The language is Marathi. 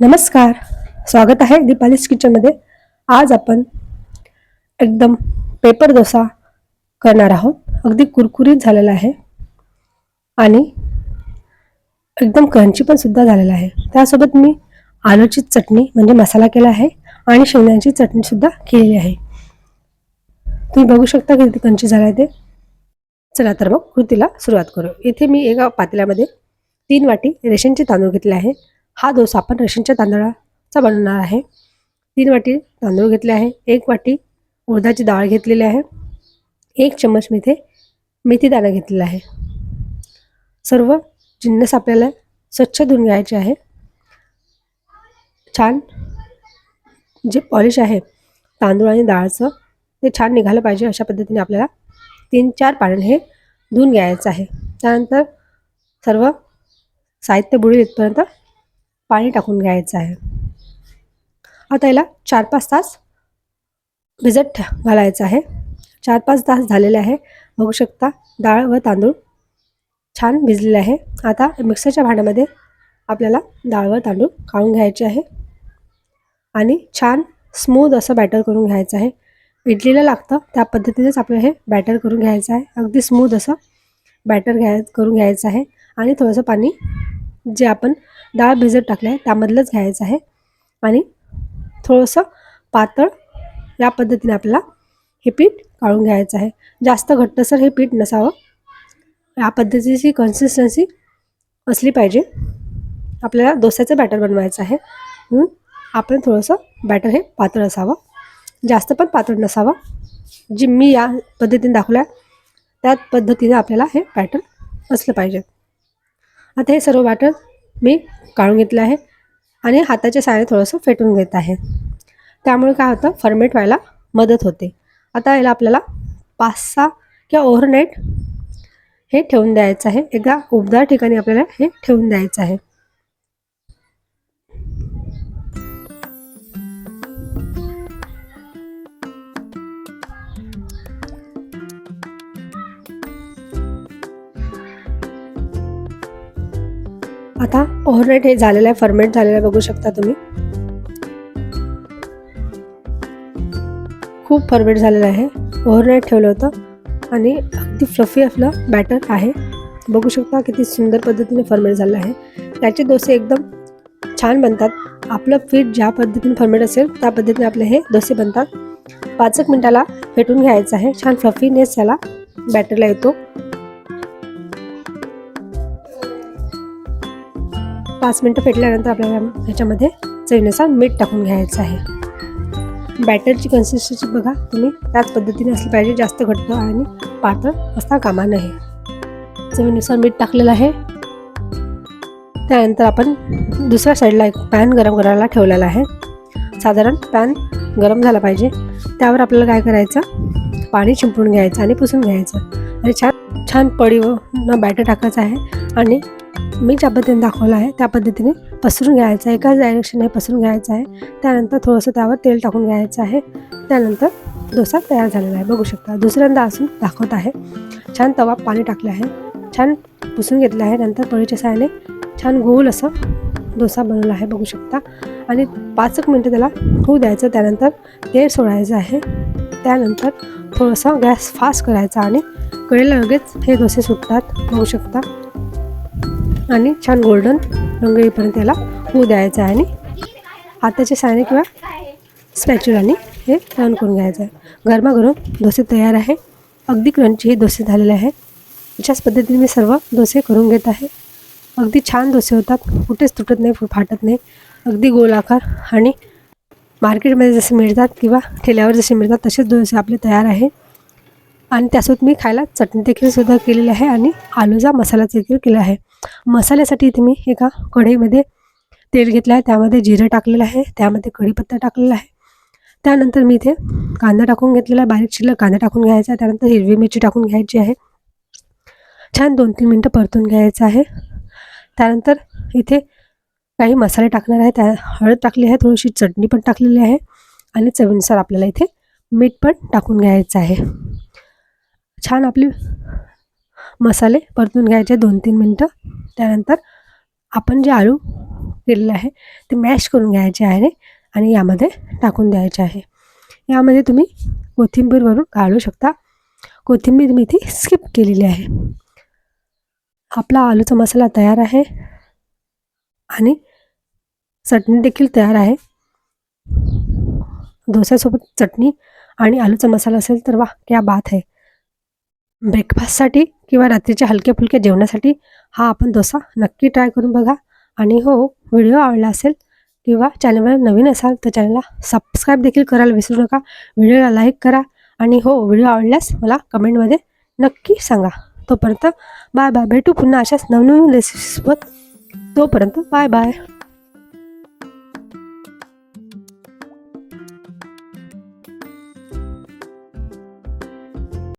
नमस्कार. स्वागत आहे दीपालीस किचनमध्ये आज आपण एकदम पेपर डोसा करणार आहोत. अगदी कुरकुरीत झालेला आहे. आणि एकदम क्रंची पण सुद्धा झालेला आहे. त्यासोबत मी आलूची चटणी म्हणजे मसाला केला आहे. आणि शेंगण्याची चटणी सुद्धा केलेली आहे. तुम्ही बघू शकता किती क्रंची झाला आहे ते. चला तर मग कृतीला सुरुवात करू. इथे मी एका पातेल्यामध्ये तीन वाटी रेशनचे तांदूळ घेतले आहे. हा डोसा आपण रेशनच्या तांदळाचा बनवणार आहे. तीन वाटी तांदूळ घेतले आहे. एक वाटी उडदाची डाळ घेतलेली आहे. एक चम्मच मी इथे मेथी दाणा घेतलेला आहे. सर्व जिन्नस आपल्याला स्वच्छ धुवून घ्यायचे आहे. छान जे पॉलिश आहे तांदूळ आणि डाळचं ते छान निघालं पाहिजे अशा पद्धतीने आपल्याला तीन चार पाण्याने हे धुवून घ्यायचं आहे. त्यानंतर सर्व साहित्य बुडील इथपर्यंत पाणी टाकून घ्यायचं आहे. आता याला चार पाच तास भिजत घालायचं आहे. चार पाच तास झालेले आहे. बघू शकता डाळ व तांदूळ छान भिजलेले आहे. आता मिक्सरच्या भांड्यामध्ये आपल्याला डाळ व तांदूळ काढून घ्यायचे आहे. आणि छान स्मूद असं बॅटर करून घ्यायचं आहे. इडलीला लागतं त्या पद्धतीनेच आपल्याला हे बॅटर करून घ्यायचं आहे. अगदी स्मूद असं बॅटर घ्याय करून घ्यायचं आहे. आणि थोडंसं पाणी जे आपण डाळ भिजत टाकलं आहे त्यामधलंच घ्यायचं आहे. आणि थोडंसं पातळ या पद्धतीने आपल्याला हे पीठ काढून घ्यायचं आहे. जास्त घट्टसर हे पीठ नसावं. या पद्धतीची कन्सिस्टन्सी असली पाहिजे. आपल्याला डोस्याचं बॅटर बनवायचं आहे. म्हणून आपण थोडंसं बॅटर हे पातळ असावं. जास्त पण पातळ नसावं. जी मी या पद्धतीने दाखवल्या त्या पद्धतीने आपल्याला हे बॅटर असलं पाहिजे. आता हे सर्व वाटण मी काढून घेतलं आहे आणि हाताच्या साहाय्याने थोडंसं फेटून घेत आहे. त्यामुळे काय होतं? फर्मेट व्हायला मदत होते. आता याला आपल्याला पाच सहा किंवा ओव्हरनाईट हे ठेवून द्यायचं आहे. एकदा उबदार ठिकाणी आपल्याला हे ठेवून द्यायचं आहे. आता ओव्हरनाईट हे झालेलं आहे फर्मेंट झालेलं आहे बघू शकता तुम्ही. खूप फर्मेंट झालेलं आहे. ओव्हरनाईट ठेवलं होतं आणि अगदी फ्लफी आपलं बॅटर आहे. बघू शकता किती सुंदर पद्धतीने फर्मेंट झालं आहे. त्याचे डोसे एकदम छान बनतात. आपलं पीठ ज्या पद्धतीने फर्मेट असेल त्या पद्धतीने आपले हे डोसे बनतात. पाच एक मिनिटाला फेटून घ्यायचं आहे. छान फ्लफीनेस त्याला बॅटरला येतो. पाच मिनटं फेटल्यानंतर आपल्याला ह्याच्यामध्ये चवीनुसार मीठ टाकून घ्यायचं आहे. बॅटरची कन्सिस्टन्सी बघा तुम्ही त्याच पद्धतीने असली पाहिजे जास्त घट्ट आणि पातळ असता कामा नये. चवीनुसार मीठ टाकलेलं आहे. त्यानंतर आपण दुसऱ्या साईडला एक पॅन गरम करायला ठेवलेला आहे. साधारण पॅन गरम झाला पाहिजे. त्यावर आपल्याला काय करायचं? पाणी शिंपडून घ्यायचं आणि पुसून घ्यायचं. आणि छान छान पडीवर बॅटर टाकायचं आहे. आणि मी ज्या पद्धतीने दाखवलं आहे त्या पद्धतीने पसरून घ्यायचं आहे. एकाच डायरेक्शनने पसरून घ्यायचं आहे. त्यानंतर थोडंसं त्यावर तेल टाकून घ्यायचं आहे. त्यानंतर डोसा तयार झालेला आहे. बघू शकता दुसऱ्यांदा असून दाखवत आहे. छान तवा पाणी टाकलं आहे. छान पुसून घेतलं आहे. नंतर पळीच्या सायाने छान गोल असं डोसा बनवला आहे. बघू शकता. आणि पाच एक मिनटं त्याला होऊ द्यायचं. त्यानंतर तेल सोडायचं आहे. त्यानंतर थोडंसं गॅस फास्ट करायचा आणि कडेला लगेच हे डोसे सुटतात. बघू शकता. आणि छान गोल्डन रंग येईपर्यंत याला होऊ द्यायचा आहे आणि आताच्या सायने किंवा स्पॅच्युलाने हे टर्न करून घ्यायचं आहे. गरमागरम डोसे तयार आहे. अगदी क्रंची हे डोसे झालेले आहे. अशाच पद्धतीने मी सर्व डोसे करून घेत आहे. अगदी छान डोसे होतात. कुठेच तुटत नाही फाटत नाही. अगदी गोलाकार आणि मार्केटमध्ये जसे मिळतात किंवा ठेल्यावर जसे मिळतात तसेच डोसे आपले तयार आहे. आणि त्यासोबत मी खायला चटणी देखील सुद्धा केलेली आहे आणि आलूचा मसाला देखील केला आहे. मसाल्यासाठी इथे मी एका कढईमध्ये तेल घेतलं आहे त्यामध्ये जिरं टाकलेलं आहे त्यामध्ये कढीपत्ता टाकलेला आहे. त्यानंतर मी इथे कांदा टाकून घेतलेला आहे बारीक शिल्लक कांदा टाकून घ्यायचा आहे त्यानंतर हिरवी मिरची टाकून घ्यायची आहे. छान दोन तीन मिनटं परतून घ्यायचं आहे. त्यानंतर इथे काही मसाले टाकणार आहे त्या हळद टाकली आहे थोडीशी चटणी पण टाकलेली आहे आणि चवीनुसार आपल्याला इथे मीठ पण टाकून घ्यायचं आहे. छान आपली मसाले परतून घ्यायचे दोन तीन मिनटं. त्यानंतर आपण जे आळू केलेलं आहे ते मॅश करून घ्यायचे आहे आणि यामध्ये टाकून द्यायचे आहे. यामध्ये तुम्ही कोथिंबीरवरून काढू शकता. कोथिंबीर मी ती स्किप केलेली आहे. आपला आलूचा मसाला तयार आहे आणि चटणी देखील तयार आहे. डोस्यासोबत चटणी आणि आलूचा मसाला असेल तर वा क्या बात आहे. ब्रेकफास्टसाठी किंवा रात्रीच्या हलक्या फुलक्या जेवणासाठी हा आपण डोसा नक्की ट्राय करून बघा. आणि हो व्हिडिओ आवडला असेल किंवा चॅनलवर नवीन असाल तर चॅनलला सबस्क्राईब देखील करायला विसरू नका. व्हिडिओला लाईक करा. आणि हो व्हिडिओ आवडल्यास मला कमेंटमध्ये नक्की सांगा. तोपर्यंत बाय बाय भेटू पुन्हा अशाच नवनवीन रेसिपीसोबत तोपर्यंत बाय बाय